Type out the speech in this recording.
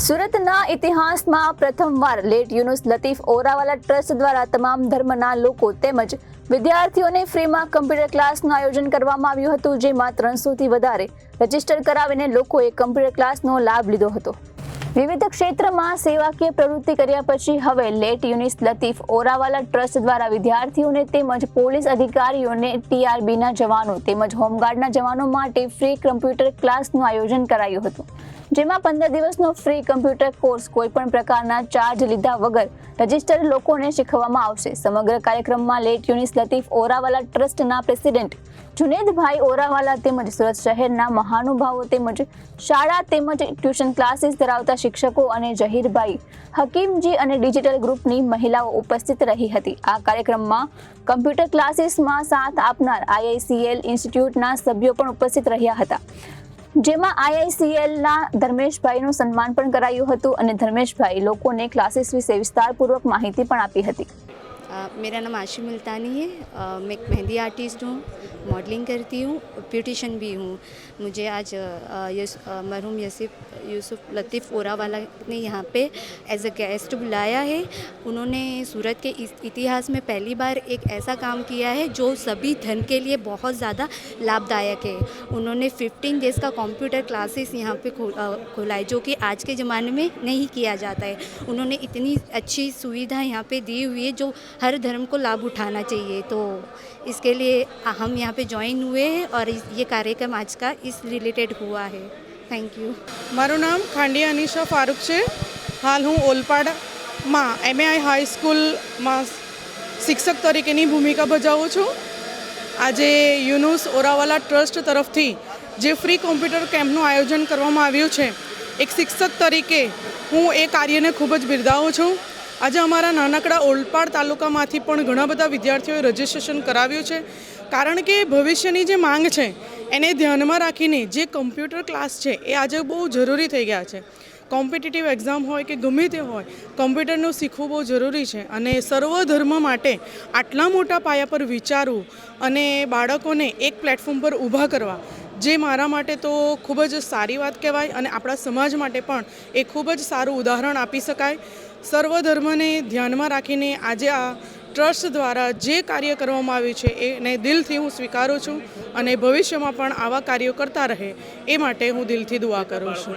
સુરતના ઇતિહાસમાં પ્રથમવાર લેટ યુનુસ લતીફ ઓરાવાલા ટ્રસ્ટ દ્વારા તમામ ધર્મના લોકો તેમજ વિદ્યાર્થીઓને ફ્રીમાં કમ્પ્યુટર ક્લાસનું આયોજન કરવામાં આવ્યું હતું, જેમાં ત્રણસોથી વધારે રજિસ્ટર કરાવીને લોકોએ કમ્પ્યુટર ક્લાસનો લાભ લીધો હતો. વિવિધ ક્ષેત્રમાં સેવાકીય પ્રવૃત્તિ કર્યા પછી હવે લેટ યુનિસ લતીફ ઓરાવાલા ટ્રસ્ટ દ્વારા વિદ્યાર્થીઓને તેમજ પોલીસ અધિકારીઓને ટીઆરબીના જવાનો તેમજ હોમગાર્ડના જવાનો માટે ફ્રી કમ્પ્યુટર ક્લાસનું આયોજન કરાયું હતું. જેમાં પંદર દિવસનો ફ્રી કમ્પ્યુટર કોર્સ કોઈપણ પ્રકારના ચાર્જ લીધા વગર રજીસ્ટર્ડ લોકોને શીખવવામાં આવશે. સમગ્ર કાર્યક્રમમાં લેટ યુનિસ લતીફ ઓરાવાલા ટ્રસ્ટના પ્રેસિડેન્ટ જુનેદભાઈ ઓરાવાલા તેમજ સુરત શહેરના મહાનુભાવો તેમજ શાળા તેમજ ટ્યુશન ક્લાસીસ ધરાવતા શિક્ષકો અને જહીરભાઈ હકીમજી અને ડિજિટલ ગ્રુપની મહિલાઓ ઉપસ્થિત રહી હતી. આ કાર્યક્રમમાં કમ્પ્યુટર ક્લાસીસમાં સાથ આપનાર આઈઆઈસીએલ ઇન્સ્ટિટ્યૂટના સભ્યો પણ ઉપસ્થિત રહ્યા હતા. જેમાં આઈઆઈસીએલના ધર્મેશભાઈનું સન્માન પણ કરાયું હતું અને ધર્મેશભાઈ લોકોને ક્લાસીસ વિશે વિસ્તારપૂર્વક માહિતી પણ આપી હતી. मेरा नाम आशी मुल्तानी है। मैं एक मेहंदी आर्टिस्ट हूँ, मॉडलिंग करती हूँ ब्यूटिशन भी हूँ। मुझे आज यस मरहूम यसिफ, यूसुफ लतीफ़ ओरावाला ने यहाँ पे एज अ गेस्ट बुलाया है। उन्होंने सूरत के इतिहास में पहली बार एक ऐसा काम किया है, जो सभी धन के लिए बहुत ज़्यादा लाभदायक है। उन्होंने 15 डेज़ का कंप्यूटर क्लासेस यहाँ पे खोला है जो कि आज के ज़माने में नहीं किया जाता है। उन्होंने इतनी अच्छी सुविधा यहाँ पे दी हुई है, जो हर धर्म को लाभ उठाना चाहिए तो इसके लिए हम यहाँ पे ज्वाइन हुए हैं और इस- ये कार्यक्रम आज का इस रिलेटेड हुआ है थैंक यू મારું નામ ખાંડિયા અનિશા ફારૂક છે હાલ હું ઓલપાડમાં એમએઆઈ હાઈસ્કૂલમાં શિક્ષક તરીકેની ભૂમિકા ભજાવું છું આજે યુનુસ ઓરાવાલા ટ્રસ્ટ તરફથી જે ફ્રી કોમ્પ્યુટર કેમ્પનું આયોજન કરવામાં આવ્યું છે એક શિક્ષક તરીકે હું એ કાર્યને ખૂબ જ બિરદાવું છું આજે અમારા નાનકડા ઓલપાડ તાલુકામાંથી પણ ઘણા બધા વિદ્યાર્થીઓએ રજિસ્ટ્રેશન કરાવ્યું છે. કારણ કે ભવિષ્યની જે માંગ છે, એને ધ્યાનમાં રાખીને જે કમ્પ્યુટર ક્લાસ છે, એ આજે બહુ જરૂરી થઈ ગયા છે. કોમ્પિટિટિવ એક્ઝામ હોય કે ગમે તે હોય, કમ્પ્યુટરનું શીખવું બહુ જરૂરી છે અને સર્વ ધર્મ માટે આટલા મોટા પાયા પર વિચારવું અને બાળકોને એક પ્લેટફોર્મ પર ઊભા કરવા, જે મારા માટે તો ખૂબ જ સારી વાત કહેવાય અને આપણા સમાજ માટે પણ એ ખૂબ જ સારું ઉદાહરણ આપી શકાય. સર્વ ધર્મને ધ્યાનમાં રાખીને આજે આ ટ્રસ્ટ દ્વારા જે કાર્ય કરવામાં આવ્યું છે, એને દિલથી હું સ્વીકારું છું અને ભવિષ્યમાં પણ આવા કાર્યો કરતા રહે, એ માટે હું દિલથી દુઆ કરું છું.